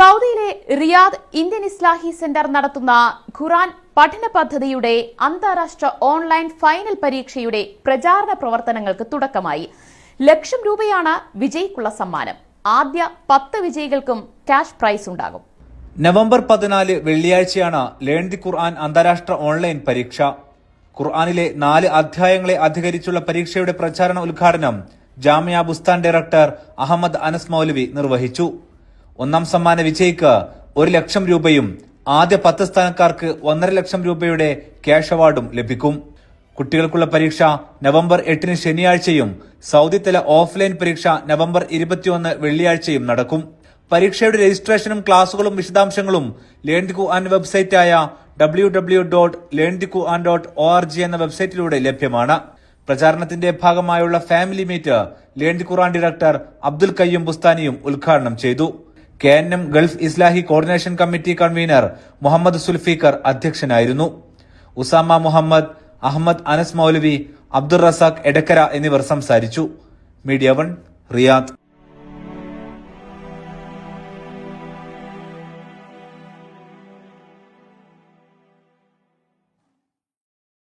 സൗദിയിലെ Riyadh Indian ഇസ്ലാഹി centre നടത്തുന്ന ഖുറാൻ പഠന പദ്ധതിയുടെ അന്താരാഷ്ട്ര ഓൺലൈൻ ഫൈനൽ പരീക്ഷയുടെ പ്രചാരണ പ്രവർത്തനങ്ങൾക്ക് തുടക്കമായി. ലക്ഷം രൂപയാണ് വിജയിക്കുള്ള സമ്മാനം. ആദ്യ പത്ത് വിജയികൾക്കും ക്യാഷ് പ്രൈസ് ഉണ്ടാകും. നവംബർ പതിനാല് വെള്ളിയാഴ്ചയാണ് ലേൺ ദി ഖുർആൻ അന്താരാഷ്ട്ര ഓൺലൈൻ പരീക്ഷ. ഖുർആാനിലെ നാല് അധ്യായങ്ങളെ അധികരിച്ചുള്ള പരീക്ഷയുടെ പ്രചാരണ ഉദ്ഘാടനം ജാമിയ ബുസ്താൻ ഡയറക്ടർ അഹമ്മദ് അനസ് മൗലവി നിർവഹിച്ചു. ഒന്നാം സമ്മാന വിജയിക്ക് ഒരു ലക്ഷം രൂപയും ആദ്യ പത്ത് സ്ഥാനക്കാർക്ക് ഒന്നര ലക്ഷം രൂപയുടെ ക്യാഷ് അവാർഡും ലഭിക്കും. കുട്ടികൾക്കുള്ള പരീക്ഷ നവംബർ എട്ടിന് ശനിയാഴ്ചയും സൗദി തല ഓഫ്ലൈൻ പരീക്ഷ നവംബർ ഇരുപത്തിയൊന്ന് വെള്ളിയാഴ്ചയും നടക്കും. പരീക്ഷയുടെ രജിസ്ട്രേഷനും ക്ലാസുകളും വിശദാംശങ്ങളും learn the Quran വെബ്സൈറ്റായ W W dot learn the Quran dot O R G എന്ന വെബ്സൈറ്റിലൂടെ ലഭ്യമാണ്. പ്രചാരണത്തിന്റെ ഭാഗമായുള്ള family meet learn the Quran director Abdul Qayyum ബുസ്താനിയും ഉദ്ഘാടനം ചെയ്തു. K N M Gulf Islahi coordination committee convener Muhammad Zulfiqar അധ്യക്ഷനായിരുന്നു. ഉസാമ മുഹമ്മദ് അഹമ്മദ് അനസ് മൗലവി അബ്ദുൾ റസാഖ് എടക്കര എന്നിവർ സംസാരിച്ചു. Media one Riyadh.